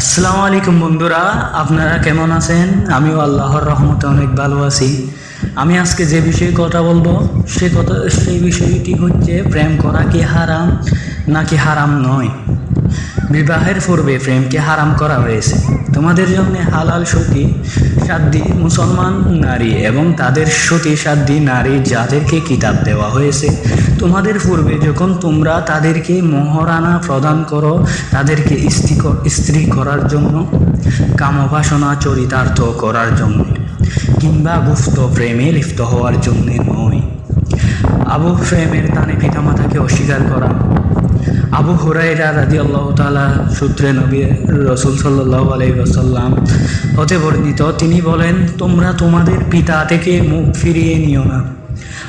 আসসালামু আলাইকুম বন্ধুরা, আপনারা কেমন আছেন? আমিও আল্লাহর রহমতে অনেক ভালো আছি। আমি আজকে যে বিষয়ে কথা বলব, সে কথা সেই বিষয়টি হচ্ছে, প্রেম করা কি হারাম নাকি হারাম নয়? বিবাহের পূর্বে প্রেমকে হারাম করা হয়েছে। তোমাদের জন্য হালাল সতী সাধ্যী মুসলমান নারী এবং তাদের সতী সাধ্যী নারী যাদেরকে কিতাব দেওয়া হয়েছে। তোমাদের পূর্বে যখন তোমরা তাদেরকে মহারানা প্রদান করো, তাদেরকে স্ত্রী স্ত্রী করার জন্য কামবাসনা চরিতার্থ করার জন্য, কিংবা গুপ্ত প্রেমে লিপ্ত হওয়ার জন্য নয়। আবু প্রেমের তানে পিতামাতাকে অস্বীকার করা আবু হুরাইরা রাদি আল্লাহ তালা সূত্রে নবী রসুল সাল্লাহ আলাই ওসাল্লাম হতে বর্ণিত, তিনি বলেন, তোমরা তোমাদের পিতা থেকে মুখ ফিরিয়ে নিও না।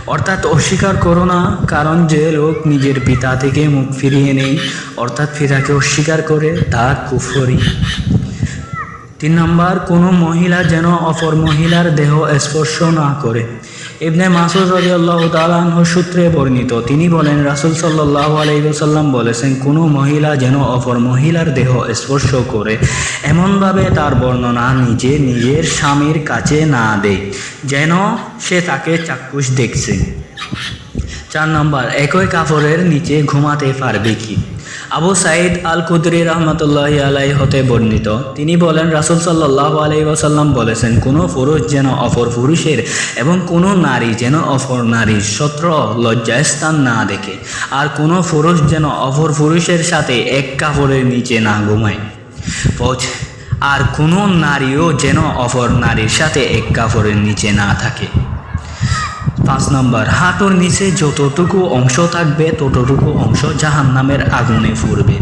অর্থাৎ অস্বীকার করো না, কারণ যে লোক নিজের পিতা থেকে মুখ ফিরিয়ে নেই, অর্থাৎ পিতাকে অস্বীকার করে, তা কুফরি। তিন নম্বর, কোনো মহিলা যেন অপর মহিলার দেহ স্পর্শ না করে। ইবনে মাসুদ রাদিয়াল্লাহ তাআলাহ সূত্রে বর্ণিত, তিনি বলেন, রাসূল সাল্লাল্লাহু আলাইহি ওয়াসাল্লাম বলেছেন, কোনো মহিলা যেন অপর মহিলার দেহ স্পর্শ করে, এমনভাবে তার বর্ণনা নিজে নিজের স্বামীর কাছে না দেয়, যেন সে তাকে চাক্ষুষ দেখছে। চার নম্বর, একই কাপড়ের নিচে ঘুমাতে পারবে কি? আবু সাইদ আল কুদরি রহমতুল্লাহ আলাই হতে বর্ণিত। তিনি বলেন, রাসুল সাল্লাহ আলাই ওয়াসাল্লাম বলেছেন, কোনো পুরুষ যেন অপর পুরুষের এবং কোনো নারী যেন অপর নারীর সত্র লজ্জাস্থান না দেখে, আর কোনো পুরুষ যেন অপর পুরুষের সাথে এক কাপড়ের নিচে না ঘুমায়। পৌঁছ আর কোনো নারীও যেন অপর নারীর সাথে এক কাপড়ের নিচে না থাকে। পাঁচ নম্বর হাঁটুর নিচে যতটুকু অংশ থাকবে, ততটুকু অংশ জাহান নামের আগুনে ফুরবে।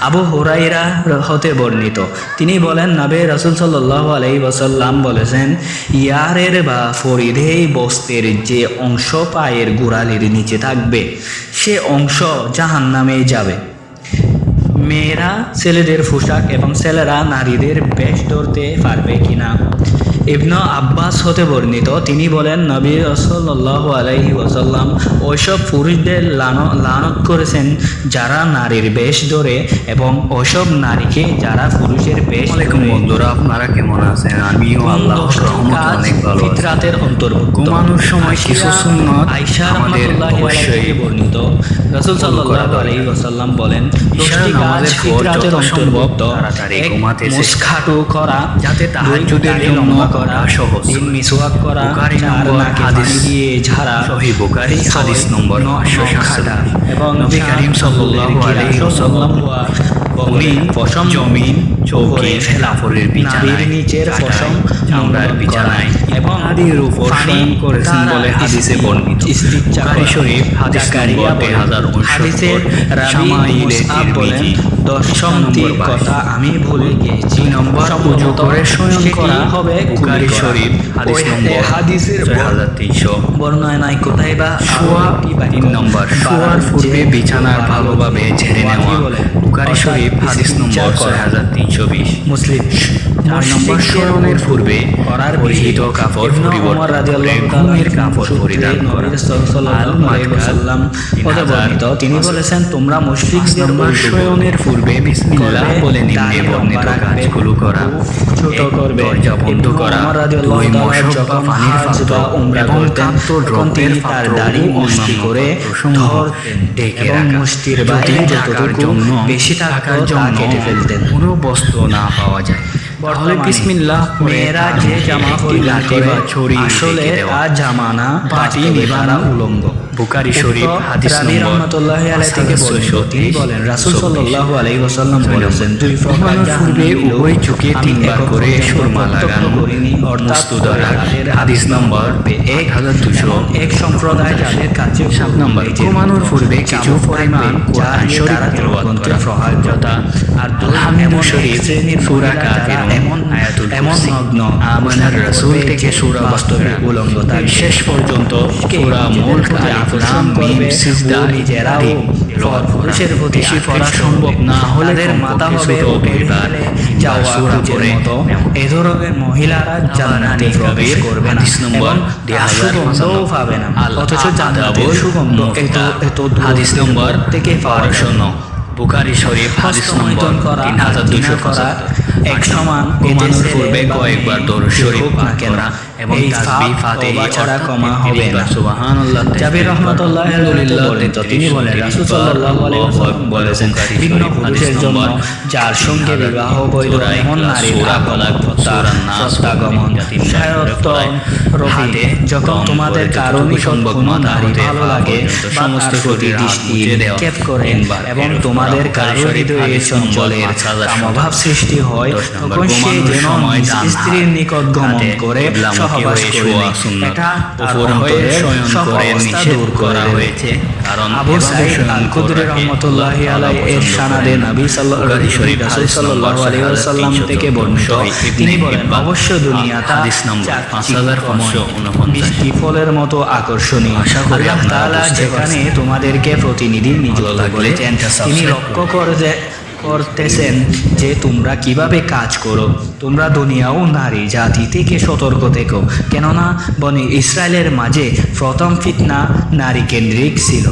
আবু হোরাইরা হতে বর্ণিত। তিনি বলেন, নবে রসুল সাল্লাহ আলাই ওসাল্লাম বলেছেন, ইয়ারের বা ফরিদেই বস্তের যে অংশ পায়ের গোড়ালির নিচে থাকবে, সে অংশ জাহান নামে যাবে। মেয়েরা ছেলেদের পোশাক এবং ছেলেরা নারীদের বেশ ধরতে পারবে কিনা? ইবন আব্বাস হতে বর্ণিত তিনি বলেন নবী রসল্লাহ আলাইহি ওসাল্লাম ওইসব পুরুষদের লান- লানত করেছেন যারা নারীর বেশ ধরে এবং ওইসব নারীকে যারা পুরুষের বেশ বন্ধুরা আপনারা কেমন আছেন? আমিও অনেক ভালো ফিতরাতের অন্তর্ভুক্ত। ঘুমানোর সময় কিছু সুন্নত আয়েশা অবশ্যই আলাইহি বর্ণিত। রাসূল সাল্লাল্লাহু আলাইহি ওয়াসাল্লাম বলেন দশটি কাজ ফিতরাতের অন্তর্ভুক্ত। এক মুসখাটু করা যাতে তাহাজ্জুদের জন্য করা সহজ। তিন মিসওয়াক করা বুখারী নম্বর হাদিস। দিয়ে ঝাড়া সহি বুখারী হাদিস নম্বর নখ পাঁচশো কাটা সাতষট্টি। এবং নবী করিম সাল্লাল্লাহু আলাইহি ওয়াসাল্লাম উনি পশম জমিন চৌকি খেলাফরের বিছানায় নিচের পশম চামড়ার নোংরা বিছানায় এবং আদির উপর পানি করেছেন বলে হাদিসে বর্ণিত। বুখারী শরীফ হাদিস নম্বর বলেন, 1069 হাদিসের রাবি শামাইলে মুসআব বলেন তিরমিজি, নম্বর কথা আমি ভুলে গিয়েছি। নম্বর উজু করে সেটি করা হবে বুখারী শরীফ হাদিস নম্বর হাদিসের হাজার তিনশো। বর্ণনায় কোথায় বা শোয়া তিন নম্বর। শোয়ার পূর্বে বিছানার ভালোভাবে ঝেড়ে নেওয়া। বুখারী শরীফ হাদিস নম্বর ছয় হাজার তিনশো বিশ। মুসলিম নম্বর মসজিদের পূর্বে করার পরিহিত কাপড় পরিবর্তন ঘুমের কাপড় পরিধান করা। তিন বলেছেন তোমরা শয়নের পূর্বে বিসমিল্লাহ বলে নিম্নে বর্ণিত কাজগুলো করা। ছোট করবে। দরজা বন্ধ করা। দুই মশক বা পানির হাজ উমরা করতেন তখন তিনি তার দাড়ি ও করে ধরতেন এবং মুষ্টির বাইরে যতটুকু বেশি টাকার জন্য কেটে ফেলতেন। কোনো বস্তু না পাওয়া যায়। তাহলে বিসমিল্লাহ মেয়েরা যে জামা লাঠি বা ছড়ি আসলে। তা জামানা বাটি নিবানো উলঙ্গ। বুখারী শরীফ হাদিস নম্বর থেকে তিনি বলেন রাসূল সাল্লাল্লাহু আলাইহি ওয়াসাল্লাম বলেছেন দুই প্রকার পূর্বে উভয় আমি তিনবার করে সুরমা লাগানো অর্থাৎ হাদিস নম্বর এক হাজার দুশো এক সম্প্রদায় যাদের কাছে সাত নম্বর ঘুমানোর পূর্বে কিছু পরিমাণ কোরআন শরীফ তেলাওয়াত করা। আর আলহামদুলিল্লাহ শরীফ, সূরা কাফিরুন, এমন আয়াতুল এমন নগ্ন আমানার রাসূল থেকে সূরা বাস্তবে বাকারা, উলঙ্গ থাকবে। শেষ পর্যন্ত সূরা মুলক, আলিফ, লাম, মিম, সিজদা, ও নিজেরাও ইত্যাদি তেলাওয়াত করা। পুরুষের প্রতি পড়া সম্ভব না হলে মাথা হবে উপরে যাওয়া সূরা মতো এ ধরনের মহিলারা জান্নাতে প্রবেশ করবে না নম্বর সুগন্ধও পাবে না অথচ আদাবুল সুগন্ধ এত এত হাদিস নম্বর থেকে পাওয়া বারোশো যায়। নয়। বুখারি শরীফ হাদিস নম্বর করা তিন হাজার দুশো এক সমান ঘুমানোর পূর্বে কয়েকবার দৌড় শরীফ হোক না এবং ছাড়া ক্ষমা হবে না। সুবহানাল্লাহ জাবির রহমাতুল্লাহ আলহামদুলিল্লাহ বর্ণিত তিনি বলেন রাসূল সাল্লাল্লাহু আলাইহি ওয়াসাল্লাম বলেছেন ভিন্ন পুরুষের জন্য যার সঙ্গে বিবাহ বৈধ এমন নারীর আগমন তার সত্যাগমন সায়ত্ব রবি যখন তোমাদের কারও নিকট কোনো নারী ভালো লাগে সমস্ত প্রতি দৃষ্টি নিক্ষেপ করেন এবং তোমাদের কারও হৃদয়ে চঞ্চলের কামভাব সৃষ্টি হয় তখন সে যেন স্ত্রীর নিকট গমন করে সহবাস করবে এটা তার অন্তরের সব অবস্থা দূর করে হয়েছে। কারণ আবু সাইদ আল কুদরি রহমতুল্লাহ আলাই এর সানাদে নবী সাল্লাল্লাহু সাল্লাল্লাহু আলাইহি ওয়াসাল্লাম থেকে বর্ণিত। তিনি বলেন অবশ্য হাদিস নম্বর ফলের মতো আকর্ষণীয়। আশা করি আল্লাহ তাআলা যেখানে তোমাদেরকে প্রতিনিধি নিযুক্ত করেছেন তিনি লক্ষ্য করতে করতেছেন যে তোমরা কীভাবে কাজ করো? তোমরা দুনিয়া ও নারী জাতি থেকে সতর্ক থেকো। কেননা বনে ইসরায়েলের মাঝে প্রথম ফিতনা নারী কেন্দ্রিক ছিল।